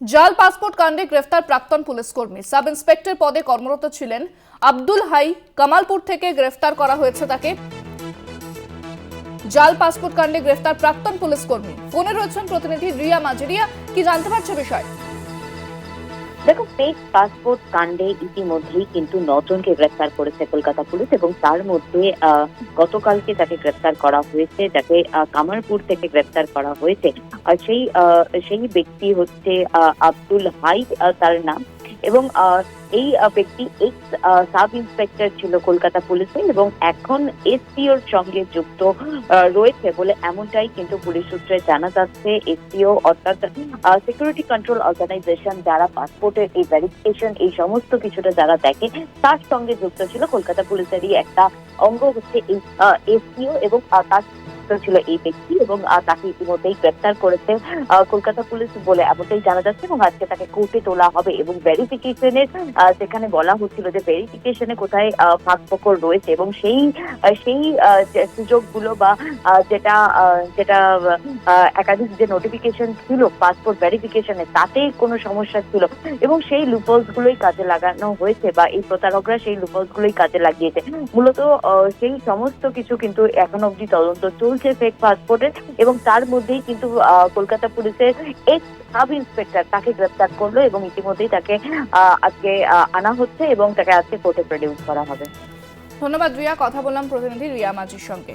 জাল পাসপোর্ট কাণ্ডে গ্রেফতার প্রাক্তন পুলিশ কর্মী। সাব ইন্সপেক্টর পদে কর্মরত ছিলেন আব্দুল হাই। কামালপুর থেকে গ্রেফতার করা হয়েছে তাকে। জাল পাসপোর্ট কাণ্ডে গ্রেফতার প্রাক্তন পুলিশ কর্মী। ফোনে রয়েছেন প্রতিনিধি রিয়া মাঝেরিয়া। কি জানতে পারছে বিষয়? দেখো ফেক পাসপোর্ট কাণ্ডে ইতিমধ্যেই কিন্তু নজনকে গ্রেপ্তার করেছে কলকাতা পুলিশ এবং তার মধ্যে গতকালকে তাকে গ্রেপ্তার করা হয়েছে, যাকে কামারপুর থেকে গ্রেফতার করা হয়েছে। সেই সেই ব্যক্তি হচ্ছে আব্দুল হাই তার নাম। এবং এই ব্যক্তি এক্স সাব ইন্সপেক্টর ছিল কলকাতা পুলিশে এবং এখন এসপিওর সঙ্গে যুক্ত রয়েছে বলে এমনটাই কিন্তু পুলিশ সূত্রে জানা যাচ্ছে। এসপিও অর্থাৎ সিকিউরিটি কন্ট্রোল অর্গানাইজেশন যারা পাসপোর্টের এই ভেরিফিকেশন এই সমস্ত কিছুটা যারা দেখে, তার সঙ্গে যুক্ত ছিল কলকাতা পুলিশেরই একটা অঙ্গ হচ্ছে এসপিও এবং তার যুক্ত ছিল এই ব্যক্তি এবং তাকে ইতিমধ্যেই গ্রেপ্তার করেছে কলকাতা পুলিশ বলে এমনটাই জানা যাচ্ছে এবং আজকে তাকে কোর্টে তোলা হবে এবং ভেরিফিকেশনের যেখানে বলা হচ্ছিল যে ভেরিফিকেশনে কোথায় আহ, ফাঁকফোকর রয়েছে এবং সেই সেই সুযোগগুলো বা যেটা যেটা একাধিক যে নোটিফিকেশন ছিল পাসপোর্ট ভেরিফিকেশনে তাতে কোনো সমস্যা ছিল এবং সেই লুপলস গুলোই কাজে লাগানো হয়েছে বা এই প্রতারকরা সেই লুপলস গুলোই কাজে লাগিয়েছে। মূলত সেই সমস্ত কিছু কিন্তু এখন অবধি তদন্ত চলছে। ফেক পাসপোর্টের এবং তার মধ্যেই কিন্তু কলকাতা পুলিশের এক্স সাব ইন্সপেক্টর তাকে গ্রেপ্তার করল এবং ইতিমধ্যেই তাকে আজকে আনা হচ্ছে এবং তাকে আজকে কোর্টে প্রডিউস করা হবে। ধন্যবাদ রিয়া। কথা বললাম প্রতিনিধি রিয়া মাঝির সঙ্গে।